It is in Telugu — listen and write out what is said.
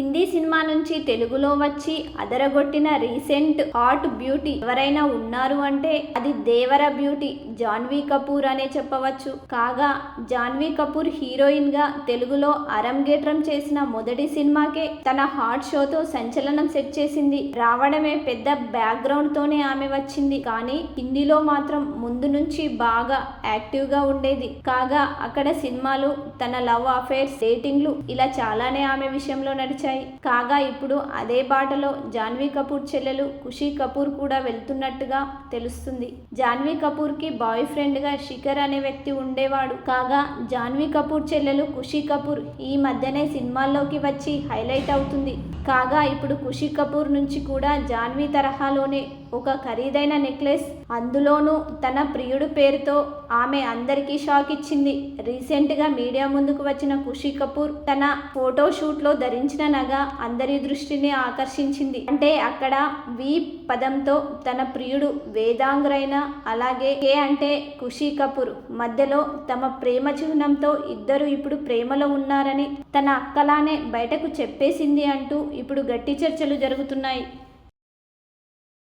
హిందీ సినిమా నుంచి తెలుగులో వచ్చి అదరగొట్టిన రీసెంట్ హాట్ బ్యూటీ ఎవరైనా ఉన్నారు అంటే అది దేవర బ్యూటీ జాన్వీ కపూర్ అనే చెప్పవచ్చు. కాగా జాన్వీ కపూర్ హీరోయిన్గా తెలుగులో అరంగేట్రం చేసిన మొదటి సినిమాకే తన హాట్ షోతో సంచలనం సెట్ చేసింది. రావడమే పెద్ద బ్యాక్గ్రౌండ్ తోనే ఆమె వచ్చింది. కానీ హిందీలో మాత్రం ముందు నుంచి బాగా యాక్టివ్గా ఉండేది. కాగా అక్కడ సినిమాలు తన లవ్ అఫైర్స్ డేటింగ్లు ఇలా చాలానే ఆమె విషయంలో నడిచాయి. కాగా ఇప్పుడు అదే బాటలో జాన్వీ కపూర్ చెల్లెలు ఖుషీ కపూర్ కూడా వెళ్తున్నట్టుగా తెలుస్తుంది. జాన్వీ కపూర్కి బాయ్ ఫ్రెండ్గా శిఖర్ అనే వ్యక్తి ఉండేవాడు. కాగా జాన్వీ కపూర్ చెల్లెలు ఖుషీ కపూర్ ఈ మధ్యనే సినిమాల్లోకి వచ్చి హైలైట్ అవుతుంది. కాగా ఇప్పుడు ఖుషీ కపూర్ నుంచి కూడా జాన్వీ తరహాలోనే ఒక ఖరీదైన నెక్లెస్. అందులోనూ తన ప్రియుడు పేరుతో ఆమె అందరికీ షాక్ ఇచ్చింది. రీసెంట్గా మీడియా ముందుకు వచ్చిన ఖుషీ కపూర్ తన ఫోటోషూట్లో ధరించిన నగ అందరి దృష్టిని ఆకర్షించింది. అంటే అక్కడ వి పదంతో తన ప్రియుడు వేదాంగ్రైన అలాగే కే అంటే ఖుషీ కపూర్. మధ్యలో తమ ప్రేమ చిహ్నంతో ఇద్దరు ఇప్పుడు ప్రేమలో ఉన్నారని తన అక్కలానే బయటకు చెప్పేసింది అంటూ ఇప్పుడు గట్టి చర్చలు జరుగుతున్నాయి.